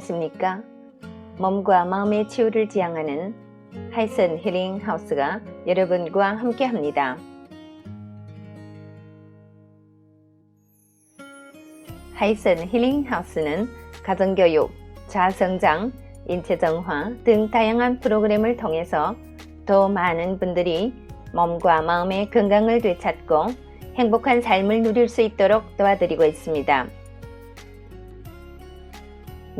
안녕하십니까? 몸과 마음의 치유를 지향하는 하이슨 힐링 하우스가 여러분과 함께 합니다. 하이슨 힐링 하우스는 가정교육, 자아성장, 인체정화 등 다양한 프로그램을 통해서 더 많은 분들이 몸과 마음의 건강을 되찾고 행복한 삶을 누릴 수 있도록 도와드리고 있습니다.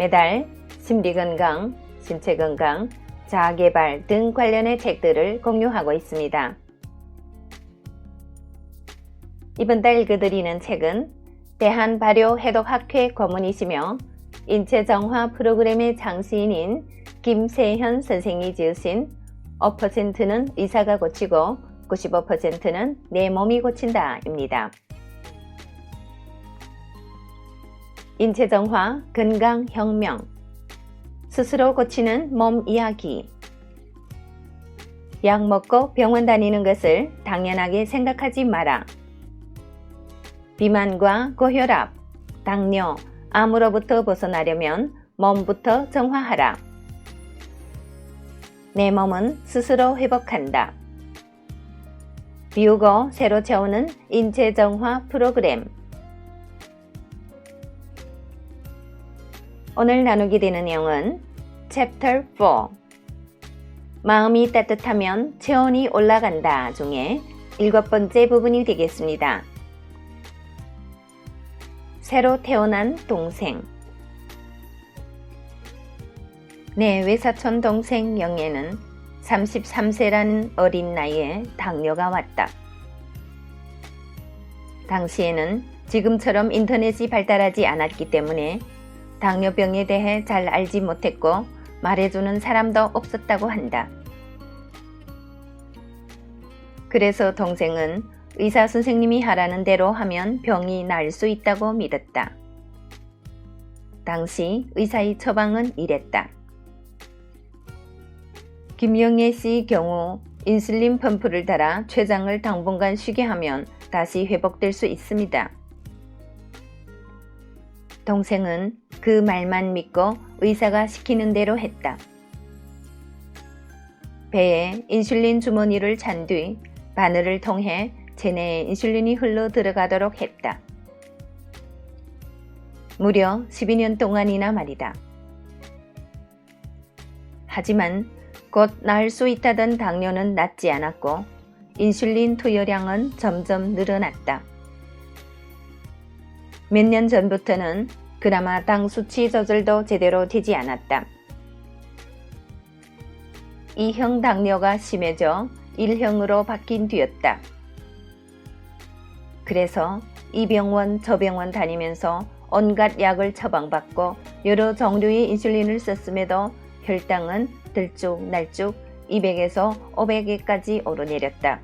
매달 심리건강, 신체건강, 자아개발 등 관련의 책들을 공유하고 있습니다. 이번 달 읽어드리는 책은 대한발효해독학회 고문이시며 인체정화 프로그램의 장시인인 김세현 선생이 지으신 5%는 의사가 고치고 95%는 내 몸이 고친다 입니다. 인체정화, 건강혁명, 스스로 고치는 몸 이야기. 약 먹고 병원 다니는 것을 당연하게 생각하지 마라. 비만과 고혈압, 당뇨, 암으로부터 벗어나려면 몸부터 정화하라. 내 몸은 스스로 회복한다. 비우고 새로 채우는 인체 정화 프로그램. 오늘 나누게 되는 내용은 Chapter 4 마음이 따뜻하면 체온이 올라간다 중에 일곱 번째 부분이 되겠습니다. 새로 태어난 동생 내 외사촌 동생 영애는 33세라는 어린 나이에 당뇨가 왔다. 당시에는 지금처럼 인터넷이 발달하지 않았기 때문에 당뇨병에 대해 잘 알지 못했고 말해주는 사람도 없었다고 한다. 그래서 동생은 의사 선생님이 하라는 대로 하면 병이 날 수 있다고 믿었다. 당시 의사의 처방은 이랬다. 김영애 씨 경우 인슐린 펌프를 달아 췌장을 당분간 쉬게 하면 다시 회복될 수 있습니다. 동생은 그 말만 믿고 의사가 시키는 대로 했다. 배에 인슐린 주머니를 찬 뒤 바늘을 통해 체내에 인슐린이 흘러 들어가도록 했다. 무려 12년 동안이나 말이다. 하지만 곧 나을 수 있다던 당뇨는 낫지 않았고 인슐린 투여량은 점점 늘어났다. 몇 년 전부터는 그나마 당 수치 조절도 제대로 되지 않았다. 2형 당뇨가 심해져 1형으로 바뀐 뒤였다. 그래서 이 병원 저 병원 다니면서 온갖 약을 처방받고 여러 종류의 인슐린을 썼음에도 혈당은 들쭉날쭉 200에서 500에까지 오르내렸다.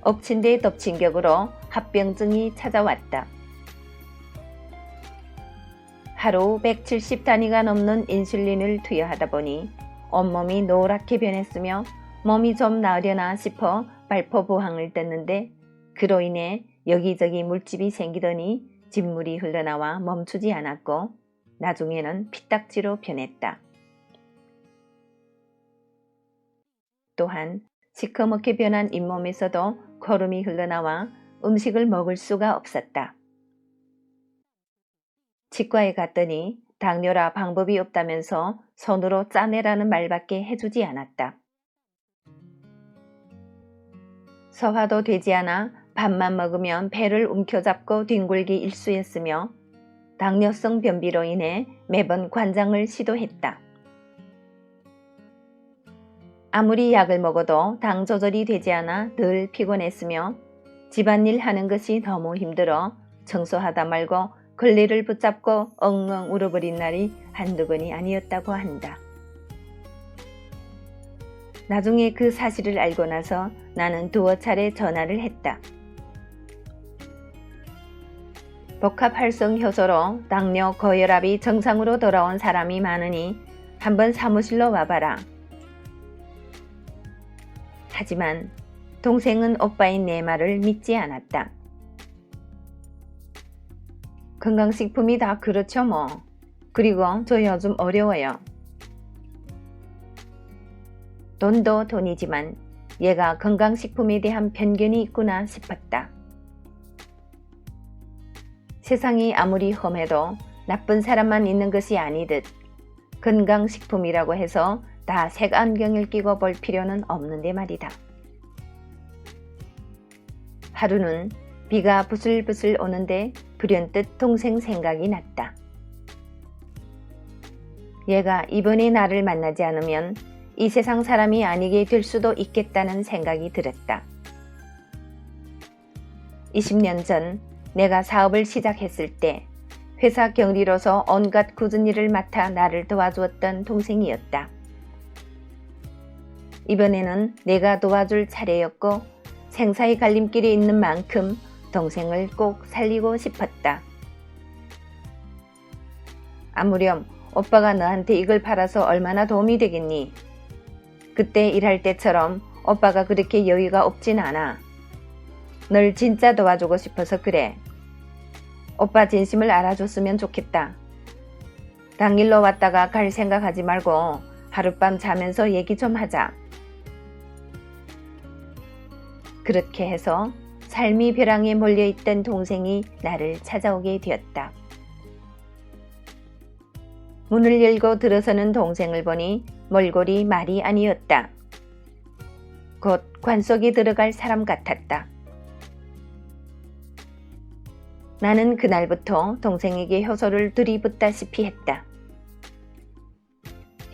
엎친 데 덮친 격으로 합병증이 찾아왔다. 하루 170 단위가 넘는 인슐린을 투여하다 보니 온몸이 노랗게 변했으며 몸이 좀 나으려나 싶어 발포부항을 뗐는데 그로 인해 여기저기 물집이 생기더니 진물이 흘러나와 멈추지 않았고 나중에는 피딱지로 변했다. 또한 시커멓게 변한 잇몸에서도 거름이 흘러나와 음식을 먹을 수가 없었다. 치과에 갔더니 당뇨라 방법이 없다면서 손으로 짜내라는 말밖에 해주지 않았다. 소화도 되지 않아 밥만 먹으면 배를 움켜잡고 뒹굴기 일쑤였으며 당뇨성 변비로 인해 매번 관장을 시도했다. 아무리 약을 먹어도 당 조절이 되지 않아 늘 피곤했으며 집안일 하는 것이 너무 힘들어 청소하다 말고 걸레를 붙잡고 엉엉 울어버린 날이 한두 번이 아니었다고 한다. 나중에 그 사실을 알고 나서 나는 두어 차례 전화를 했다. 복합활성 효소로 당뇨 고혈압이 정상으로 돌아온 사람이 많으니 한번 사무실로 와봐라. 하지만 동생은 오빠인 내 말을 믿지 않았다. 건강식품이 다 그렇죠 뭐. 그리고 저 요즘 어려워요. 돈도 돈이지만 얘가 건강식품에 대한 편견이 있구나 싶었다. 세상이 아무리 험해도 나쁜 사람만 있는 것이 아니듯 건강식품이라고 해서 다 색안경을 끼고 볼 필요는 없는데 말이다. 하루는 비가 부슬부슬 오는데 불현듯 동생 생각이 났다. 얘가 이번에 나를 만나지 않으면 이 세상 사람이 아니게 될 수도 있겠다는 생각이 들었다. 20년 전 내가 사업을 시작했을 때 회사 경리로서 온갖 굳은 일을 맡아 나를 도와주었던 동생이었다. 이번에는 내가 도와줄 차례였고 생사의 갈림길이 있는 만큼 동생을 꼭 살리고 싶었다. 아무렴 오빠가 너한테 이걸 팔아서 얼마나 도움이 되겠니? 그때 일할 때처럼 오빠가 그렇게 여유가 없진 않아. 널 진짜 도와주고 싶어서 그래. 오빠 진심을 알아줬으면 좋겠다. 당일로 왔다가 갈 생각하지 말고 하룻밤 자면서 얘기 좀 하자. 그렇게 해서 삶이 벼랑에 몰려있던 동생이 나를 찾아오게 되었다. 문을 열고 들어서는 동생을 보니 몰골이 말이 아니었다. 곧 관속에 들어갈 사람 같았다. 나는 그날부터 동생에게 효소를 들이붓다시피 했다.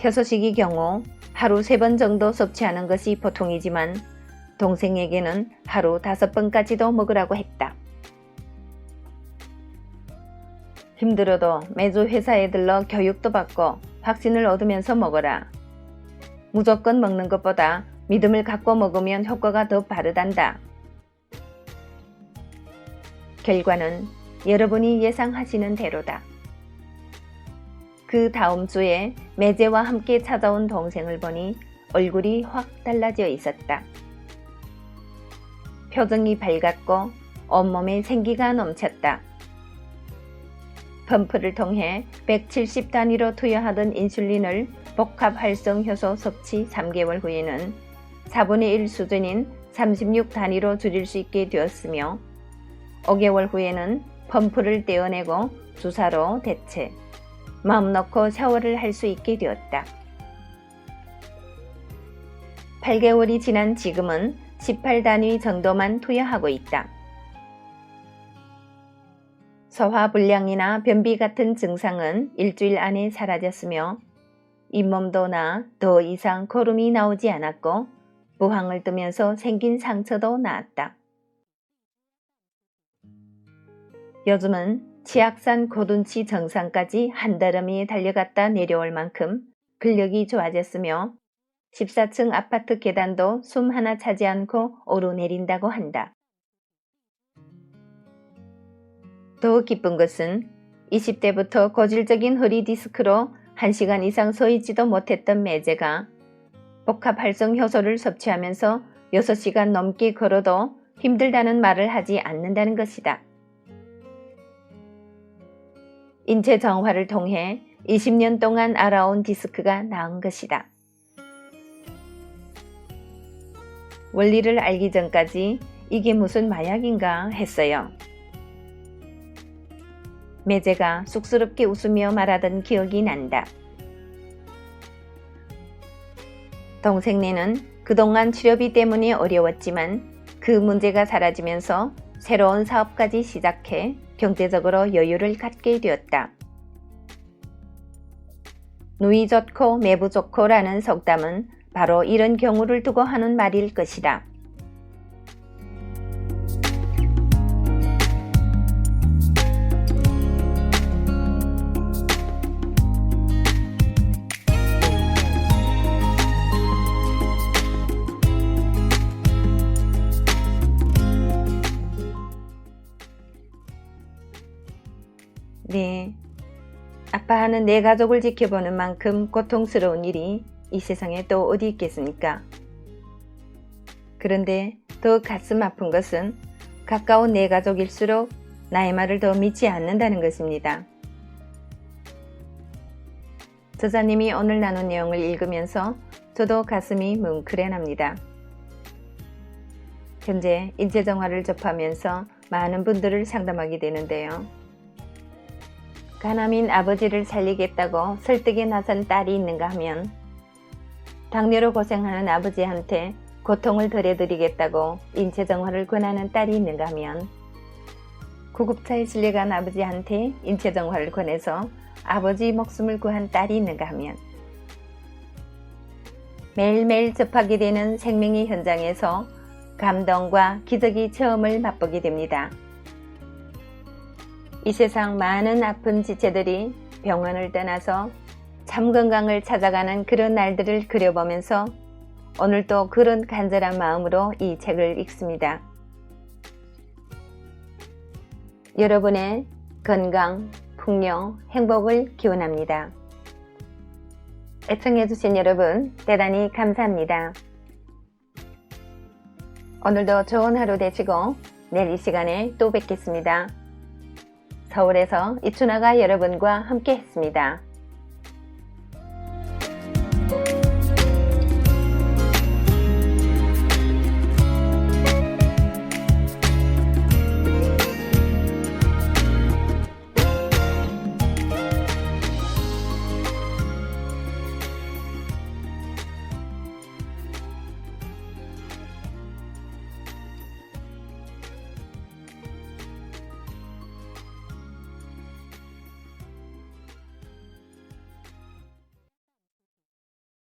효소식의 경우 하루 세 번 정도 섭취하는 것이 보통이지만 동생에게는 하루 다섯 번까지도 먹으라고 했다. 힘들어도 매주 회사에 들러 교육도 받고 확신을 얻으면서 먹어라. 무조건 먹는 것보다 믿음을 갖고 먹으면 효과가 더 바르단다. 결과는 여러분이 예상하시는 대로다. 그 다음 주에 매제와 함께 찾아온 동생을 보니 얼굴이 확 달라져 있었다. 표정이 밝았고 온몸에 생기가 넘쳤다. 펌프를 통해 170 단위로 투여하던 인슐린을 복합 활성 효소 섭취 3개월 후에는 4분의 1 수준인 36 단위로 줄일 수 있게 되었으며 5개월 후에는 펌프를 떼어내고 주사로 대체, 마음 놓고 샤워를 할 수 있게 되었다. 8개월이 지난 지금은 18단위 정도만 투여하고 있다. 소화불량이나 변비 같은 증상은 일주일 안에 사라졌으며 잇몸도 나 더 이상 거름이 나오지 않았고 부항을 뜨면서 생긴 상처도 나았다. 요즘은 치악산 고둔치 정상까지 한달음이 달려갔다 내려올 만큼 근력이 좋아졌으며 14층 아파트 계단도 숨 하나 차지 않고 오르내린다고 한다. 더 기쁜 것은 20대부터 고질적인 허리 디스크로 1시간 이상 서 있지도 못했던 매제가 복합 활성 효소를 섭취하면서 6시간 넘게 걸어도 힘들다는 말을 하지 않는다는 것이다. 인체 정화를 통해 20년 동안 알아온 디스크가 나은 것이다. 원리를 알기 전까지 이게 무슨 마약인가 했어요. 매제가 쑥스럽게 웃으며 말하던 기억이 난다. 동생네는 그동안 치료비 때문에 어려웠지만 그 문제가 사라지면서 새로운 사업까지 시작해 경제적으로 여유를 갖게 되었다. 누이 좋고 매부 좋고라는 속담은 바로 이런 경우를 두고 하는 말일 것이다. 네. 아빠하는 내 가족을 지켜보는 만큼 고통스러운 일이 이 세상에 또 어디 있겠습니까? 그런데 더 가슴 아픈 것은 가까운 내 가족일수록 나의 말을 더 믿지 않는다는 것입니다. 저자님이 오늘 나눈 내용을 읽으면서 저도 가슴이 뭉클해납니다. 현재 인체정화를 접하면서 많은 분들을 상담하게 되는데요. 가남인 아버지를 살리겠다고 설득에 나선 딸이 있는가 하면 당뇨로 고생하는 아버지한테 고통을 덜해드리겠다고 인체정화를 권하는 딸이 있는가 하면 구급차에 실려간 아버지한테 인체정화를 권해서 아버지 목숨을 구한 딸이 있는가 하면 매일매일 접하게 되는 생명의 현장에서 감동과 기적의 체험을 맛보게 됩니다. 이 세상 많은 아픈 지체들이 병원을 떠나서 참 건강을 찾아가는 그런 날들을 그려보면서 오늘도 그런 간절한 마음으로 이 책을 읽습니다. 여러분의 건강, 풍요, 행복을 기원합니다. 애청해주신 여러분, 대단히 감사합니다. 오늘도 좋은 하루 되시고, 내일 이 시간에 또 뵙겠습니다. 서울에서 이춘아가 여러분과 함께 했습니다.